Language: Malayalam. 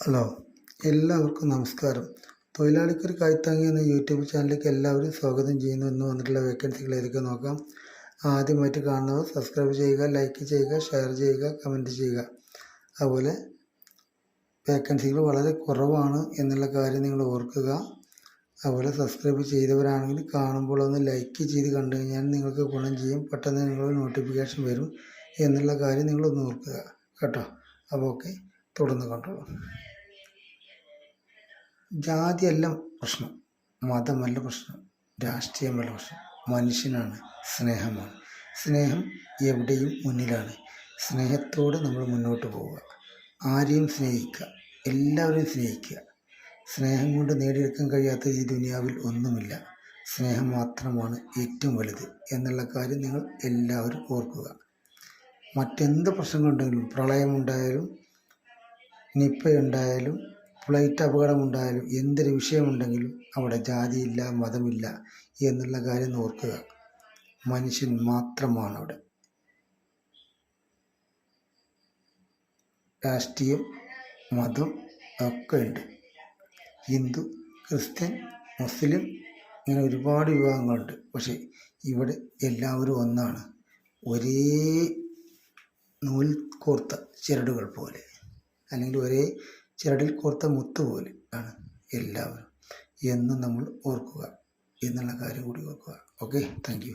ഹലോ എല്ലാവർക്കും നമസ്കാരം. തൊഴിലാളിക്കൊരു കൈത്താങ്ങി എന്ന യൂട്യൂബ് ചാനലിലേക്ക് എല്ലാവരും സ്വാഗതം ചെയ്യുന്നു. എന്ന് വന്നിട്ടുള്ള വേക്കൻസികൾ ഏതൊക്കെ നോക്കാം. ആദ്യമായിട്ട് കാണുന്നവർ സബ്സ്ക്രൈബ് ചെയ്യുക ലൈക്ക് ചെയ്യുക ഷെയർ ചെയ്യുക കമന്റ് ചെയ്യുക. അതുപോലെ വേക്കൻസികൾ വളരെ കുറവാണ് എന്നുള്ള കാര്യം നിങ്ങൾ ഓർക്കുക. അതുപോലെ സബ്സ്ക്രൈബ് ചെയ്തവരാണെങ്കിൽ കാണുമ്പോൾ ഒന്ന് ലൈക്ക് ചെയ്ത് കണ്ടു കഴിഞ്ഞാൽ നിങ്ങൾക്ക് ഗുണം ചെയ്യും. പെട്ടെന്ന് നിങ്ങളൊരു നോട്ടിഫിക്കേഷൻ വരും എന്നുള്ള കാര്യം നിങ്ങളൊന്ന് ഓർക്കുക കേട്ടോ. അപ്പോൾ ഓക്കെ തുടർന്ന് കണ്ടോളൂ. ജാതിയല്ല പ്രശ്നം. മതമല്ല പ്രശ്നം. രാഷ്ട്രീയമല്ല പ്രശ്നം. മനുഷ്യനാണ് സ്നേഹമാണ്. സ്നേഹം എവിടെയും മുന്നിലാണ്. സ്നേഹത്തോടെ നമ്മൾ മുന്നോട്ട് പോവുക. ആരെയും സ്നേഹിക്കുക. എല്ലാവരെയും സ്നേഹിക്കുക. സ്നേഹം കൊണ്ട് നേടിയെടുക്കാൻ കഴിയാത്ത ഈ ദുനിയാവിൽ ഒന്നുമില്ല. സ്നേഹം മാത്രമാണ് ഏറ്റവും വലുത് എന്നുള്ള കാര്യം നിങ്ങൾ എല്ലാവരും ഓർക്കുക. മറ്റെന്ത് പ്രശ്നങ്ങളുണ്ടെങ്കിലും പ്രളയമുണ്ടായാലും നിപ്പയുണ്ടായാലും ഫ്ലൈറ്റ് അപകടമുണ്ടായാലും എന്തൊരു വിഷയമുണ്ടെങ്കിലും അവിടെ ജാതിയില്ല മതമില്ല എന്നുള്ള കാര്യം ഓർക്കുക. മനുഷ്യൻ മാത്രമാണ് അവിടെ രാഷ്ട്രീയം മതം ഒക്കെ ഉണ്ട്. ഹിന്ദു ക്രിസ്ത്യൻ മുസ്ലിം ഇങ്ങനെ ഒരുപാട് വിഭാഗങ്ങളുണ്ട്. പക്ഷേ ഇവിടെ എല്ലാവരും ഒന്നാണ്. ഒരേ നൂൽ കോർത്ത ചരടുകൾ പോലെ. അല്ലെങ്കിൽ ഒരേ ചരടിൽ കോർത്ത മുത്ത് പോലെ ആണ് എല്ലാവരും. എന്നും നമ്മൾ ഓർക്കുക. എന്നുള്ള കാര്യം കൂടി ഓർക്കുക. Okay thank